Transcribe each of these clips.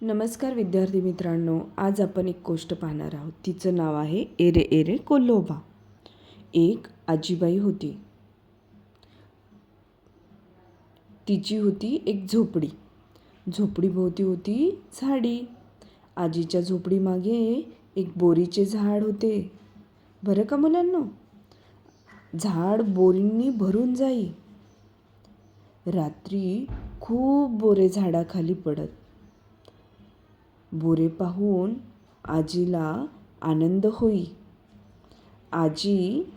नमस्कार विद्यार्थी मित्रांनो आज आपण एक गोष्ट पाहणार आहोत. तिचं नाव आहे एरे एरे कोल्होबा एक आजीबाई होती. तिची होती एक झोपडी. झोपडीभोवती होती झाडी. आजीच्या झोपडीमागे एक बोरीचे झाड होते. बरं का मुलांनो? झाड बोरींनी भरून जाई. रात्री खूप बोरे झाडाखाली पडत. बोरे पाहून आजीला आनंद होई. आजी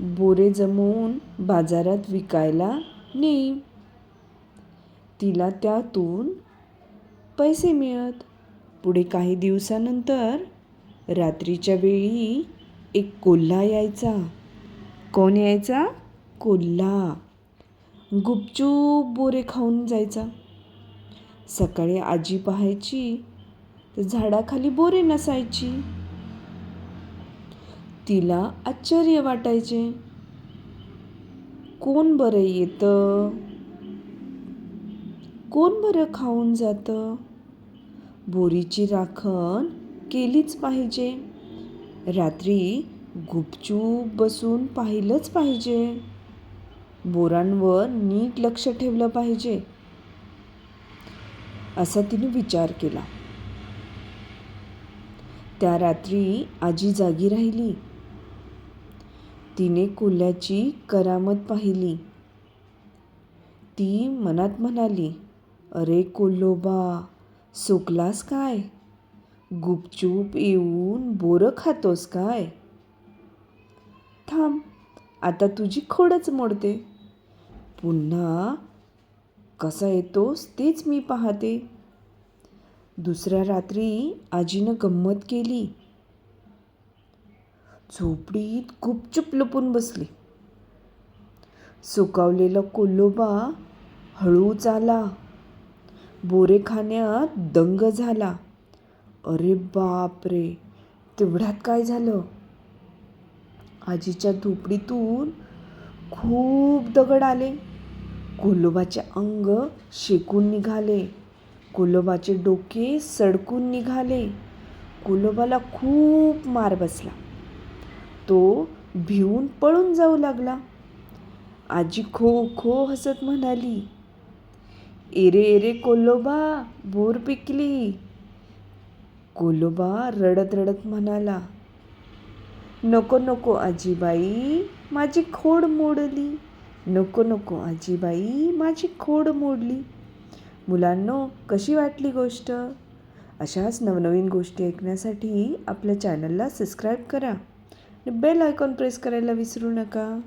बोरे जमवून बाजारात विकायला नेई. तिला त्यातून पैसे मिळत. पुढे काही दिवसानंतर रात्रीच्या वेळी एक कोल्हा यायचा. कोण यायचा? कोल्हा. गुपचूप बोरे खाऊन जायचा. सकाळी आजी पाहायची तर झाडाखाली बोरे नसायची. तिला आश्चर्य वाटायचे. कोण बरं येतं? कोण बरं खाऊन जातं? बोरीची राखण केलीच पाहिजे. रात्री गुपचूप बसून पाहिलंच पाहिजे. बोरांवर नीट लक्ष ठेवलं पाहिजे. असा तिने विचार केला. त्या रात्री आजी जागी राहिली. तिने कोल्ह्याची करामत पाहिली. ती मनात म्हणाली अरे कोल्होबा सोकलास काय? गुपचूप येऊन बोरं खातोस काय? थांब आता तुझी खोडच मोडते. पुन्हा कसा येतोस तेच मी पाहते. दुसऱ्या रात्री आजीनं गंमत केली. झोपडीत गुपचूप लपून बसली. सुकावलेला कोल्होबा हळूच आला. बोरेखान्यात दंग झाला. अरे बाप रे तेवढ्यात काय झालं? आजीच्या झोपडीतून खूप दगड आले. कोल्होबाचे अंग शेकून निघाले. कुलोबाचे डोके सडकून निघाले. कुलोबाला खूप मार बसला. तो भिवून पळून जाऊ लागला. आजी खो खो हसत म्हणाली एरे एरे कोलोबा बोर पिकली. कोलोबा रडत रडत म्हणाला नको नको आजीबाई माझी खोड मोडली. नको नको आजीबाई माझी खोड मोडली. मुलांनो कशी वाटली गोष्ट? अशाच नवनवीन गोष्टी ऐकण्यासाठी आपल्या चॅनलला सबस्क्राईब करा आणि बेल आयकॉन प्रेस करायला विसरू नका.